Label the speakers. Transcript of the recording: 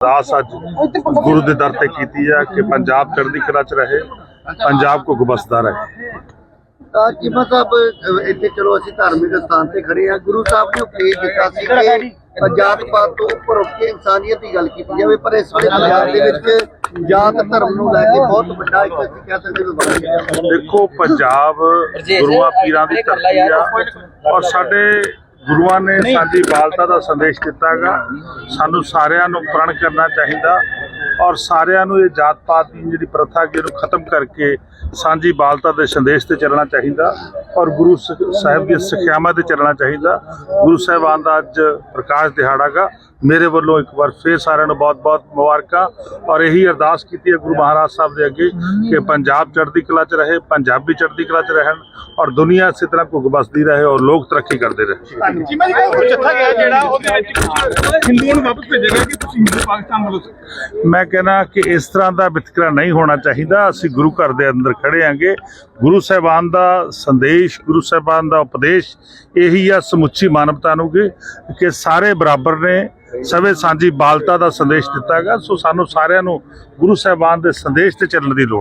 Speaker 1: ਅਰਦਾਸ ਅੱਜ ਗੁਰੂ ਦੇ ਦਰ ਤੇ ਕੀਤੀ ਹੈ ਕਿ ਪੰਜਾਬ ਚੜ੍ਹਦੀ ਕਲਾ ਚ ਰਹੇ ਪੰਜਾਬ ਕੋ ਗੁਬਸਦਾ ਰਹੇ।
Speaker 2: ਤਾਂ ਚੀਮਾ ਸਾਹਿਬ ਅਹ ਇੱਥੇ ਚਲੋ ਅਸੀਂ ਧਾਰਮਿਕ ਸਥਾਨ ਤੇ ਖੜੇ ਆ। ਗੁਰੂ ਸਾਹਿਬ ਨੇ ਉਪਦੇਸ਼ ਦਿੱਤਾ ਸੀ ਕਿ ਜਾਤ ਪਾਤ ਤੋਂ ਉੱਪਰ ਉੱਠ ਕੇ ਇਨਸਾਨੀਅਤ ਦੀ ਗੱਲ ਕੀਤੀ ਜਾਵੇ ਪਰ ਇਸ ਵੇਲੇ ਪੰਜਾਬ ਦੇ ਵਿੱਚ ਜਾਤ ਧਰਮ ਨੂੰ ਲੈ ਕੇ ਬਹੁਤ ਵੱਡਾ ਇੱਕ ਅਸੀਂ ਕਹਿ ਸਕਦੇ ਹਾਂ ਵਿਵਾਦ ਹੈ
Speaker 1: ਦੇਖੋ ਪੰਜਾਬ ਗੁਰੂਆਂ ਪੀਰਾਂ ਦੀ ਧਰਤੀ ਆ ਔਰ ਸਾਡੇ ਗੁਰੂਆਂ ਨੇ ਸਾਡੀ ਬਾਲਤਾ ਦਾ ਸੰਦੇਸ਼ ਦਿੱਤਾ ਹੈਗਾ ਸਾਨੂੰ ਸਾਰਿਆਂ ਨੂੰ ਪ੍ਰਣ ਕਰਨਾ ਚਾਹੀਦਾ ਔਰ ਸਾਰਿਆਂ ਨੂੰ ਇਹ ਜਾਤ ਪਾਤ ਦੀ ਜਿਹੜੀ ਪ੍ਰਥਾ ਕਿ ਇਹਨੂੰ ਖਤਮ ਕਰਕੇ ਸਾਂਝੀ ਬਾਲਤਾ ਦੇ ਸੰਦੇਸ਼ ਤੇ ਚੱਲਣਾ ਚਾਹੀਦਾ ਔਰ ਗੁਰੂ ਸਾਹਿਬ ਦੀ ਸਿੱਖਿਆਵਾਂ ਤੇ ਚੱਲਣਾ ਚਾਹੀਦਾ। ਗੁਰੂ ਸਾਹਿਬਾਨ ਦਾ ਅੱਜ ਪ੍ਰਕਾਸ਼ ਦਿਹਾੜਾਗਾ। ਮੇਰੇ ਵੱਲੋਂ ਇੱਕ ਵਾਰ ਫੇਰ ਸਾਰਿਆਂ ਨੂੰ ਬਹੁਤ-ਬਹੁਤ ਮੁਬਾਰਕਾਂ ਔਰ ਇਹੀ ਅਰਦਾਸ ਕੀਤੀ ਹੈ ਗੁਰੂ ਮਹਾਰਾਜ ਸਾਹਿਬ ਦੇ ਅੱਗੇ ਕਿ ਪੰਜਾਬ ਚੜ੍ਹਦੀ ਕਲਾ 'ਚ ਰਹੇ ਪੰਜਾਬੀ ਚੜ੍ਹਦੀ ਕਲਾ 'ਚ ਰਹਿਣ ਔਰ ਦੁਨੀਆ ਇਸੇ ਤਰ੍ਹਾਂ ਘੁੱਗ ਬਸਦੀ ਰਹੇ ਔਰ ਲੋਕ ਤਰੱਕੀ ਕਰਦੇ ਰਹੇ। ਮੈਂ ਕਹਿੰਦਾ ਕਿ ਇਸ ਤਰ੍ਹਾਂ ਦਾ ਵਿਤਕਰਾ ਨਹੀਂ ਹੋਣਾ ਚਾਹੀਦਾ ਅਸੀਂ ਗੁਰੂ ਘਰ ਦੇ ਅੰਦਰ ਖੜੇ ਆਂਗੇ ਗੁਰੂ ਸਾਹਿਬਾਨ ਦਾ ਸੰਦੇਸ਼ ਗੁਰੂ ਸਾਹਿਬਾਨ ਦਾ ਉਪਦੇਸ਼ ਇਹੀ ਆ ਸਮੁੱਚੀ ਮਾਨਵਤਾ ਨੂੰ ਕਿ ਸਾਰੇ ਬਰਾਬਰ ਨੇ। ਸਵੇ ਸਾਂਝੀ ਬਾਲਤਾ ਦਾ ਸੰਦੇਸ਼ ਦਿੱਤਾ ਗਿਆ ਸੋ ਸਾਨੂੰ ਸਾਰਿਆਂ ਨੂੰ ਗੁਰੂ ਸਾਹਿਬਾਨ ਦੇ ਸੰਦੇਸ਼ ਤੇ ਚੱਲਣ ਦੀ ਲੋੜ